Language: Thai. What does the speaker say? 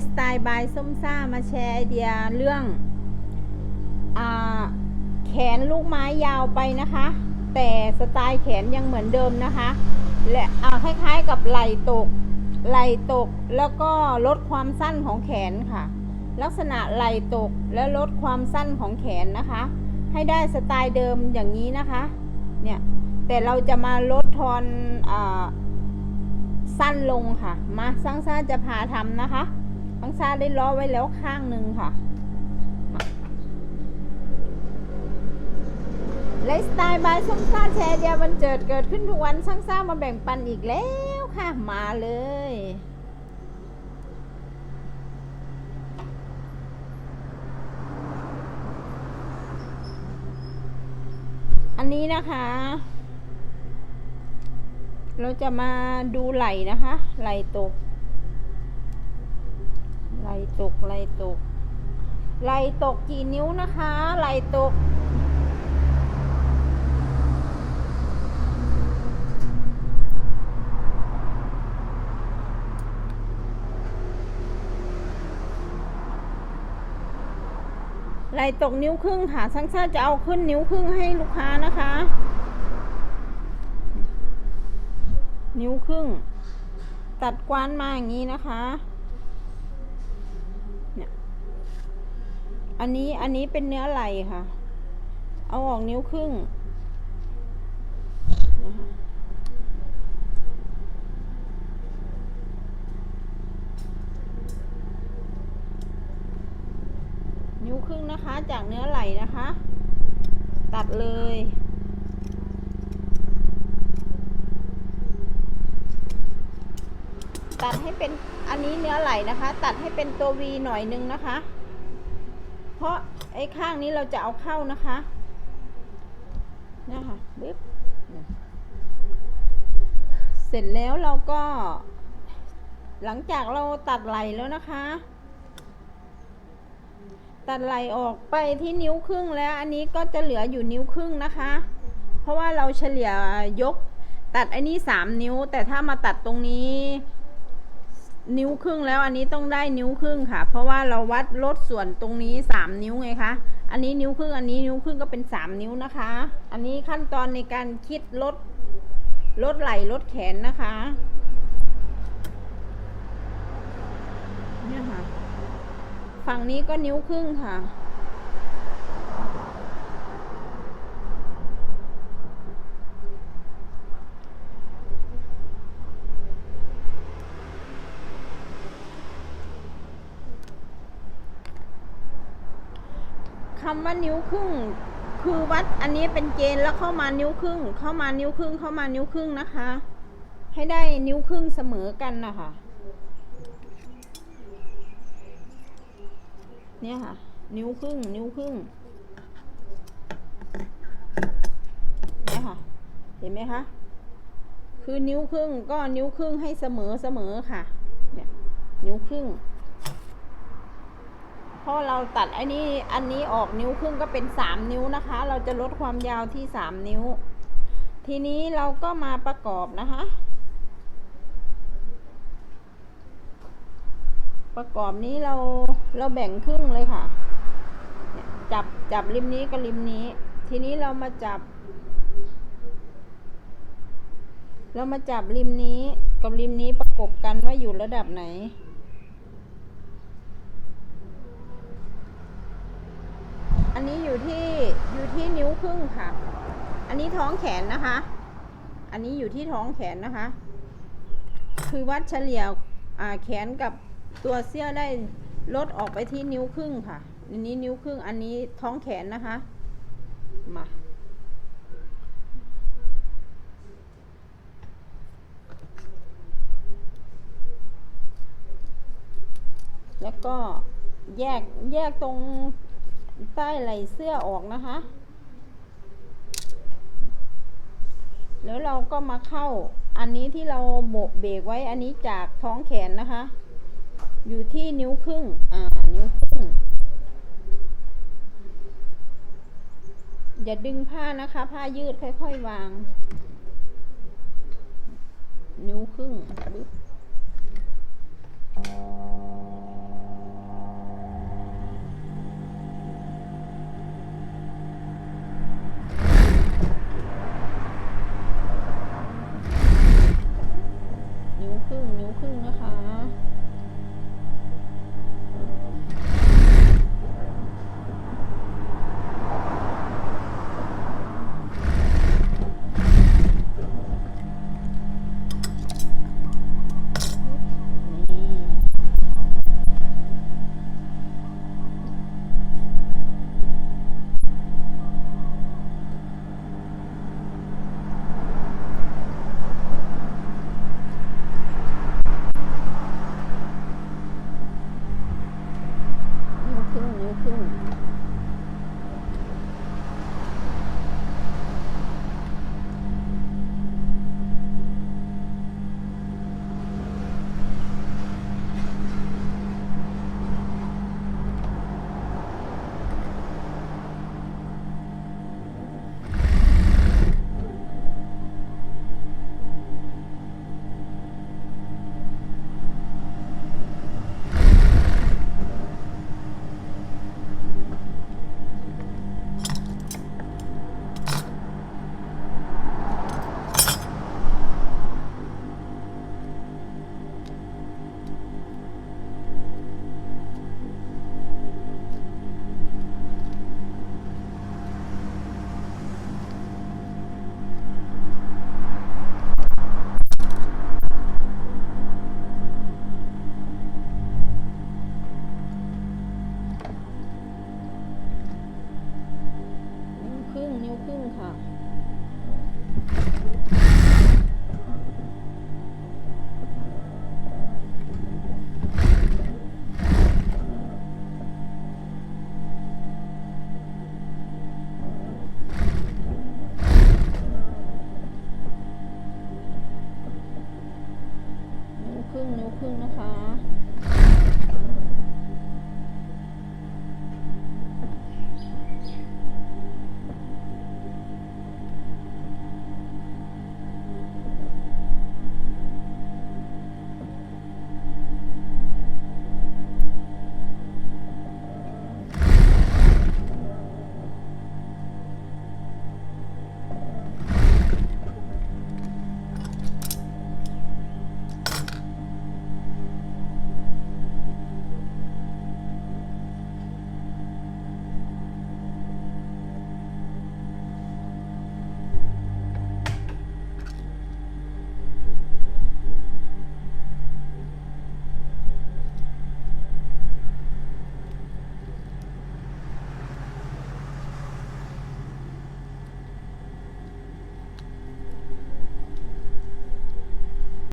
ฟ์สไตล์บายส้มซ่ามาแชร์ไอเดียเรื่องอแขนลูกไม้ยาวไปนะคะ แต่สไตล์แขนยังเหมือนเดิมนะคะ และคล้ายๆกับไหล่ตกไหล่ตกแล้วก็ลดความสั้นของแขนค่ะ ลักษณะไหล่ตกและลดความสั้นของแขนนะคะ ให้ได้สไตล์เดิมอย่างนี้นะคะเนี่ยแต่เราจะมาลดทอนอสั้นลงค่ะ มาซังซ่าจะพาทำนะคะ ซังซาได้ล้อไว้แล้วข้างหนึ่งค่ะไลฟ์สไตล์บายซังซ่าแชร์เดียววันเจิดเกิดขึ้นทุกวันซังซ่ามาแบ่งปันอีกแล้วค่ะมาเลย อันนี้นะคะ เราจะมาดูไหลนะคะ ไหลตก ไหลตกไหลตกไหลตกกี่นิ้วนะคะไหลตกไหลตกนิ้วครึ่งค่ะซังซ่าจะเอาขึ้นนิ้วครึ่งให้ลูกค้านะคะ นิ้วครึ่ง ตัดกวานมาอย่างนี้นะคะเนี่ย อันนี้อันนี้เป็นเนื้อไหล่ค่ะ เอาออกนิ้วครึ่งนะคะนิ้วครึ่งนะคะ จากเนื้อไหล่นะคะ ตัดเลยตัดให้เป็นอันนี้เนื้อไหล่นะคะ ตัดให้เป็นตัว V หน่อยนึงนะคะ เพราะไอ้ข้างนี้เราจะเอาเข้านะคะนะคะปึ๊บเสร็จแล้วเราก็ หลังจากเราตัดไหล่แล้วนะคะ ตัดไหล่ออกไปที่นิ้วครึ่งแล้ว อันนี้ก็จะเหลืออยู่นิ้วครึ่งนะคะ เพราะว่าเราเฉลี่ยยกตัดอันนี้สามนิ้ว แต่ถ้ามาตัดตรงนี้ นิ้วครึ่งแล้วอันนี้ต้องได้นิ้วครึ่งค่ะ เพราะว่าเราวัดลดส่วนตรงนี้สามนิ้วไงคะอันนี้นิ้วครึ่งอันนี้นิ้วครึ่งก็เป็นสามนิ้วนะคะ อันนี้ขั้นตอนในการคิดลดลดไหล่ลดแขนนะคะเนี่ยค่ะฝั่งนี้ก็นิ้วครึ่งค่ะ คำว่านิ้วครึ่ง คือวัดอันนี้เป็นเกณฑ์แล้วเข้ามานิ้วครึ่ง เข้ามานิ้วครึ่ง เข้ามานิ้วครึ่งนะคะ ให้ได้นิ้วครึ่งเสมอกันนะคะเนี่ยค่ะ นิ้วครึ่ง นิ้วครึ่งเนี่ยค่ะ เห็นไหมคะ คือนิ้วครึ่งก็นิ้วครึ่งให้เสมอเสมอค่ะ เนี่ย นิ้วครึ่ง พอเราตัดอันนี้อันนี้ออกนิ้วครึ่งก็เป็นสามนิ้วนะคะ เราจะลดความยาวที่สามนิ้ว ทีนี้เราก็มาประกอบนะคะ ประกอบนี้เราเราแบ่งครึ่งเลยค่ะ จับจับริมนี้กับริมนี้ ทีนี้เรามาจับ เรามาจับริมนี้กับริมนี้ประกบกันว่าอยู่ระดับไหนนี้อยู่ที่อยู่ที่ นิ้วครึ่งค่ะ อันนี้ท้องแขนนะคะ อันนี้อยู่ที่ท้องแขนนะคะ คือวัดเฉลี่ยแขนกับตัวเสื้อได้ลดออกไปที่นิ้วครึ่งค่ะ อันนี้นิ้วครึ่ง อันนี้ท้องแขนนะคะ มา แล้วก็แยกแยกตรงใต้ไหล่เสื้อออกนะคะ แล้วเราก็มาเข้าอันนี้ที่เราโบกเบรกไว้อันนี้จากท้องแขนนะคะ อยู่ที่นิ้วครึ่ง อ่า นิ้วครึ่ง อย่าดึงผ้านะคะ ผ้ายืดค่อยๆวาง นิ้วครึ่งปึ๊บ งนิ้วครึ่งนะคะ